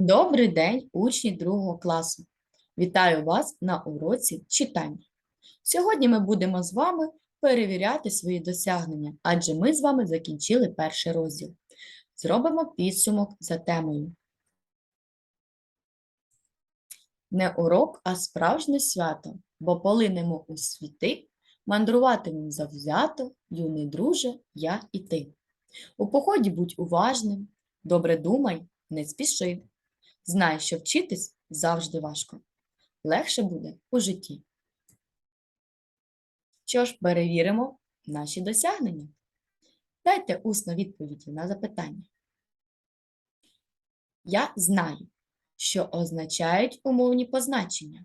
Добрий день, учні другого класу. Вітаю вас на уроці читання. Сьогодні ми будемо з вами перевіряти свої досягнення, адже ми з вами закінчили перший розділ. Зробимо підсумок за темою. Не урок, а справжнє свято, бо полинемо у світи, мандруватимемо завзято, юний друже, я і ти. У поході будь уважним, добре думай, не спіши. Знай, що вчитись завжди важко. Легше буде у житті. Що ж, перевіримо наші досягнення. Дайте усно відповіді на запитання. Я знаю, що означають умовні позначення.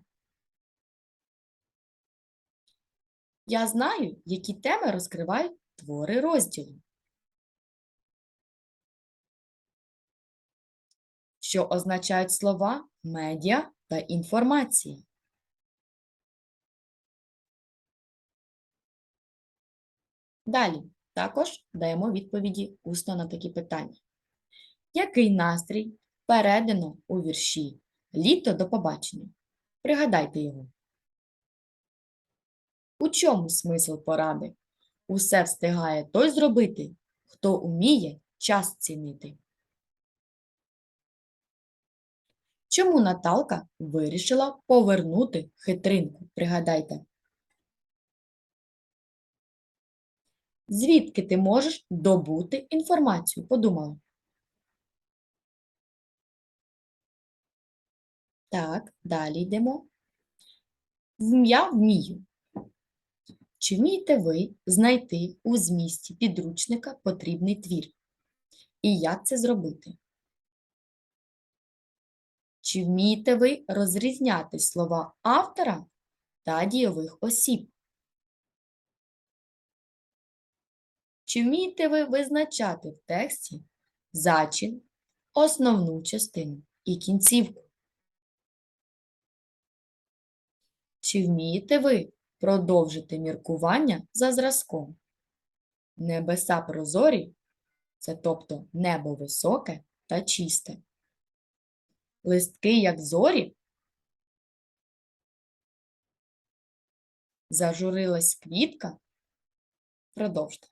Я знаю, які теми розкривають твори розділу. Що означають слова медіа та інформація. Далі також даємо відповіді усно на такі питання. Який настрій передано у вірші Літо до побачення? Пригадайте його. У чому смисл поради? Усе встигає той зробити, хто уміє час цінити. Чому Наталка вирішила повернути хитринку? Пригадайте. Звідки ти можеш добути інформацію? Подумала. Так, далі йдемо. Я вмію. Чи вмієте ви знайти у змісті підручника потрібний твір? І як це зробити? Чи вмієте ви розрізняти слова автора та дійових осіб? Чи вмієте ви визначати в тексті зачин, основну частину і кінцівку? Чи вмієте ви продовжити міркування за зразком? Небеса прозорі це тобто небо високе та чисте листки, як зорі. Зажурилась квітка. Продовжте.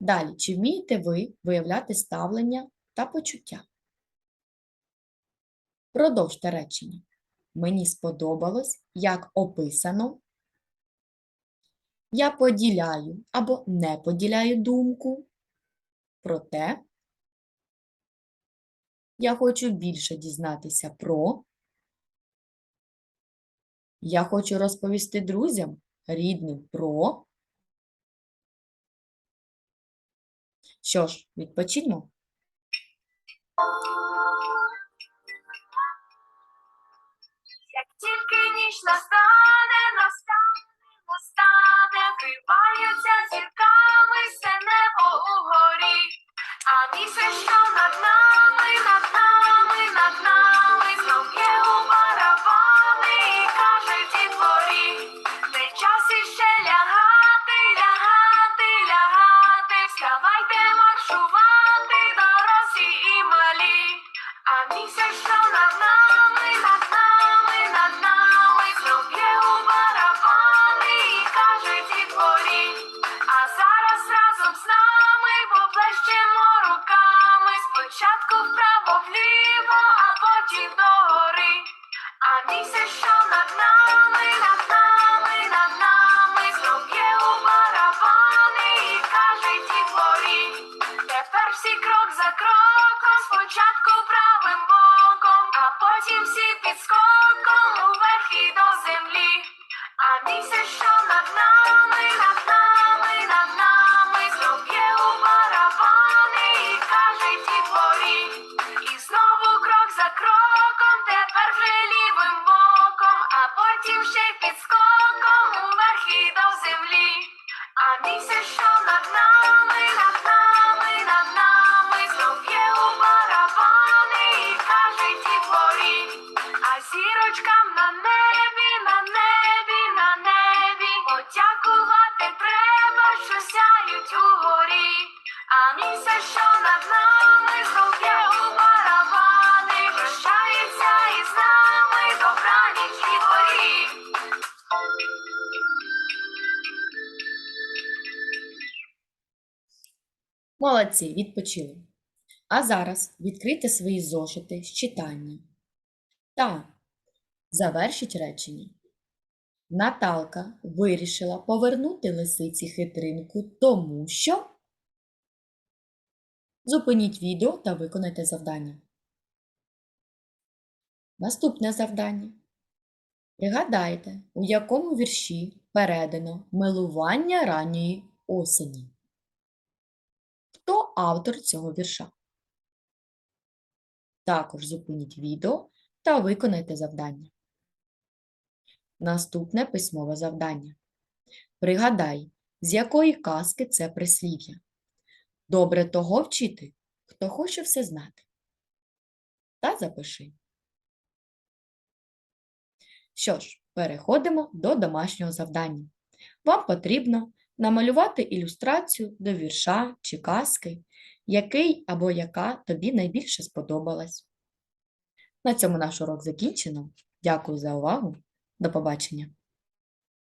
Далі, чи вмієте ви виявляти ставлення та почуття? Продовжте речення. Мені сподобалось, як описано. Я поділяю або не поділяю думку. Проте я хочу більше дізнатися про. Я хочу розповісти друзям, рідним про. Що ж, відпочиньмо. Як тільки ніч настане, Спочатку вправо вліво, а потім догори. А місяць, що над нами, над нами, над нами, знов у барабани каже дітворі. Тепер всі крок за кроком, Потім ще й підскоком уверх і до землі. А місяць, що над нами, над нами, над нами, знов у барабани і каже ті а зірочкам на небі, на небі, на небі. Подякувати треба, що сяють угорі, а місяць, що Молодці, відпочили. А зараз відкрийте свої зошити з читання. Та завершіть речення. Наталка вирішила повернути лисиці хитринку, тому що. Зупиніть відео та виконайте завдання. Наступне завдання. Пригадайте, у якому вірші передано милування ранньої осені. Автор цього вірша? Також зупиніть відео та виконайте завдання. Наступне письмове завдання. Пригадай, з якої казки це прислів'я. Добре того вчити, хто хоче все знати. Та запиши. Що ж, переходимо до домашнього завдання. Вам потрібно намалювати ілюстрацію до вірша чи казки, який або яка тобі найбільше сподобалась. На цьому наш урок закінчено. Дякую за увагу. До побачення!